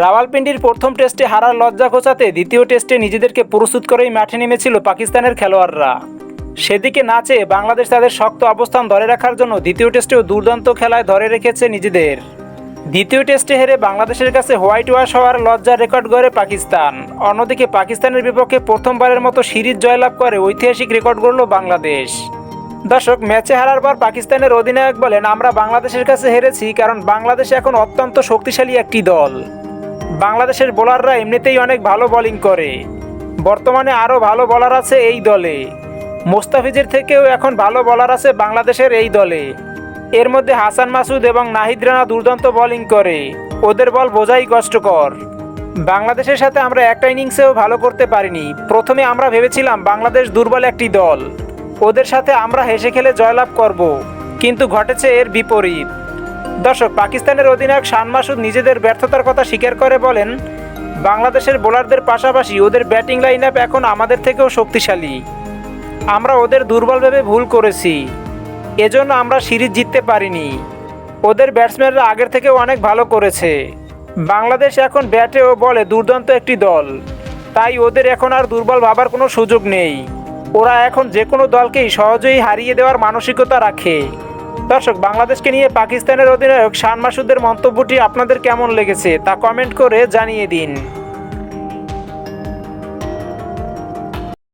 রাওয়ালপিন্ডির প্রথম টেস্টে হারার লজ্জা ঘোচাতে দ্বিতীয় টেস্টে নিজেদেরকে প্রস্তুত করেই মাঠে নেমেছিল পাকিস্তানের খেলোয়াড়রা। সেদিকে না চেয়ে বাংলাদেশ তাদের শক্ত অবস্থান ধরে রাখার জন্য দ্বিতীয় টেস্টেও দুর্দান্ত খেলায় ধরে রেখেছে নিজেদের। দ্বিতীয় টেস্টে হেরে বাংলাদেশের কাছে হোয়াইট ওয়াশ হওয়ার লজ্জার রেকর্ড গড়ে পাকিস্তান। অন্যদিকে পাকিস্তানের বিপক্ষে প্রথমবারের মতো সিরিজ জয়লাভ করে ঐতিহাসিক রেকর্ড গড়ল বাংলাদেশ। দর্শক, ম্যাচে হারার পর পাকিস্তানের অধিনায়ক বলেন, আমরা বাংলাদেশের কাছে হেরেছি, কারণ বাংলাদেশ এখন অত্যন্ত শক্তিশালী একটি দল। বাংলাদেশের বোলাররা এমনিতেই অনেক ভালো বোলিং করে। বর্তমানে আরও ভালো বোলার আছে এই দলে। মোস্তাফিজের থেকেও এখন ভালো বোলার আছে বাংলাদেশের এই দলে। এর মধ্যে হাসান মাসুদ এবং নাহিদ রানা দুর্দান্ত বোলিং করে। ওদের বল বোঝাই কষ্টকর। বাংলাদেশের সাথে আমরা একটা ইনিংসেও ভালো করতে পারিনি। প্রথমে আমরা ভেবেছিলাম বাংলাদেশ দুর্বল একটি দল। ওদের সাথে আমরা হেসে খেলে জয়লাভ করব। কিন্তু ঘটেছে এর বিপরীত। দর্শক, পাকিস্তানের অধিনায়ক শান মাসুদ নিজেদের ব্যর্থতার কথা স্বীকার করে বলেন, বাংলাদেশের বোলারদের পাশাপাশি ওদের ব্যাটিং লাইন আপ এখন আমাদের থেকেও শক্তিশালী। আমরা ওদের দুর্বল ভেবে ভুল করেছি। এজন্য আমরা সিরিজ জিততে পারিনি। ওদের ব্যাটসম্যানরা আগের থেকে অনেক ভালো করেছে। বাংলাদেশ এখন ব্যাটে ও বলে দুর্দান্ত একটি দল। তাই ওদের এখন আর দুর্বল ভাবার কোনো সুযোগ নেই। ওরা এখন যে কোনো দলকেই সহজেই হারিয়ে দেওয়ার মানসিকতা রাখে। দর্শক, বাংলাদেশকে নিয়ে পাকিস্তানের অধিনায়ক শান মাসুদের মন্তব্যটি আপনাদের কেমন লেগেছে তা কমেন্ট করে জানিয়ে দিন।